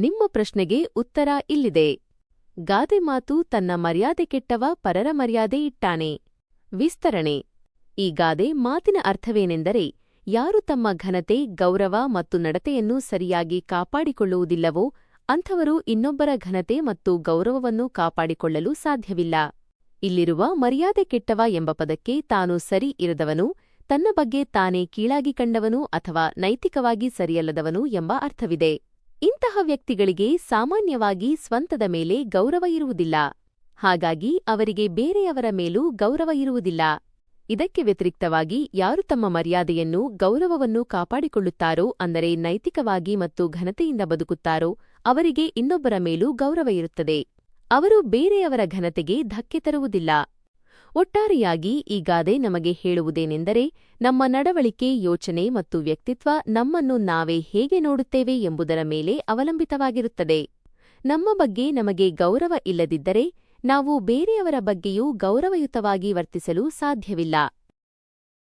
ನಿಮ್ಮ ಪ್ರಶ್ನೆಗೆ ಉತ್ತರ ಇಲ್ಲಿದೆ. ಗಾದೆ ಮಾತು ತನ್ನ ಮರ್ಯಾದೆ ಕೆಟ್ಟವ ಪರರ ಮರ್ಯಾದೆ ಇಟ್ಟಾನೆ. ವಿಸ್ತರಣೆ. ಈ ಗಾದೆ ಮಾತಿನ ಅರ್ಥವೇನೆಂದರೆ, ಯಾರು ತಮ್ಮ ಘನತೆ, ಗೌರವ ಮತ್ತು ನಡತೆಯನ್ನು ಸರಿಯಾಗಿ ಕಾಪಾಡಿಕೊಳ್ಳುವುದಿಲ್ಲವೋ, ಅಂಥವರು ಇನ್ನೊಬ್ಬರ ಘನತೆ ಮತ್ತು ಗೌರವವನ್ನು ಕಾಪಾಡಿಕೊಳ್ಳಲು ಸಾಧ್ಯವಿಲ್ಲ. ಇಲ್ಲಿರುವ ಮರ್ಯಾದೆ ಕೆಟ್ಟವ ಎಂಬ ಪದಕ್ಕೆ ತಾನು ಸರಿ ಇರದವನು, ತನ್ನ ಬಗ್ಗೆ ತಾನೇ ಕೀಳಾಗಿ ಕಂಡವನು ಅಥವಾ ನೈತಿಕವಾಗಿ ಸರಿಯಲ್ಲದವನು ಎಂಬ ಅರ್ಥವಿದೆ. ಇಂತಹ ವ್ಯಕ್ತಿಗಳಿಗೆ ಸಾಮಾನ್ಯವಾಗಿ ಸ್ವಂತದ ಮೇಲೆ ಗೌರವ ಇರುವುದಿಲ್ಲ. ಹಾಗಾಗಿ ಅವರಿಗೆ ಬೇರೆಯವರ ಮೇಲೂ ಗೌರವ ಇರುವುದಿಲ್ಲ. ಇದಕ್ಕೆ ವ್ಯತಿರಿಕ್ತವಾಗಿ ಯಾರು ತಮ್ಮ ಮರ್ಯಾದೆಯನ್ನು, ಗೌರವವನ್ನು ಕಾಪಾಡಿಕೊಳ್ಳುತ್ತಾರೋ, ಅಂದರೆ ನೈತಿಕವಾಗಿ ಮತ್ತು ಘನತೆಯಿಂದ ಬದುಕುತ್ತಾರೋ, ಅವರಿಗೆ ಇನ್ನೊಬ್ಬರ ಮೇಲೂ ಗೌರವ ಇರುತ್ತದೆ. ಅವರು ಬೇರೆಯವರ ಘನತೆಗೆ ಧಕ್ಕೆ ತರುವುದಿಲ್ಲ. ಒಟ್ಟಾರೆಯಾಗಿ ಈ ಗಾದೆ ನಮಗೆ ಹೇಳುವುದೇನೆಂದರೆ ನಮ್ಮ ನಡವಳಿಕೆ, ಯೋಚನೆ ಮತ್ತು ವ್ಯಕ್ತಿತ್ವ ನಮ್ಮನ್ನು ನಾವೇ ಹೇಗೆ ನೋಡುತ್ತೇವೆ ಎಂಬುದರ ಮೇಲೆ ಅವಲಂಬಿತವಾಗಿರುತ್ತದೆ. ನಮ್ಮ ಬಗ್ಗೆ ನಮಗೆ ಗೌರವ ಇಲ್ಲದಿದ್ದರೆ ನಾವು ಬೇರೆಯವರ ಬಗ್ಗೆಯೂ ಗೌರವಯುತವಾಗಿ ವರ್ತಿಸಲು ಸಾಧ್ಯವಿಲ್ಲ.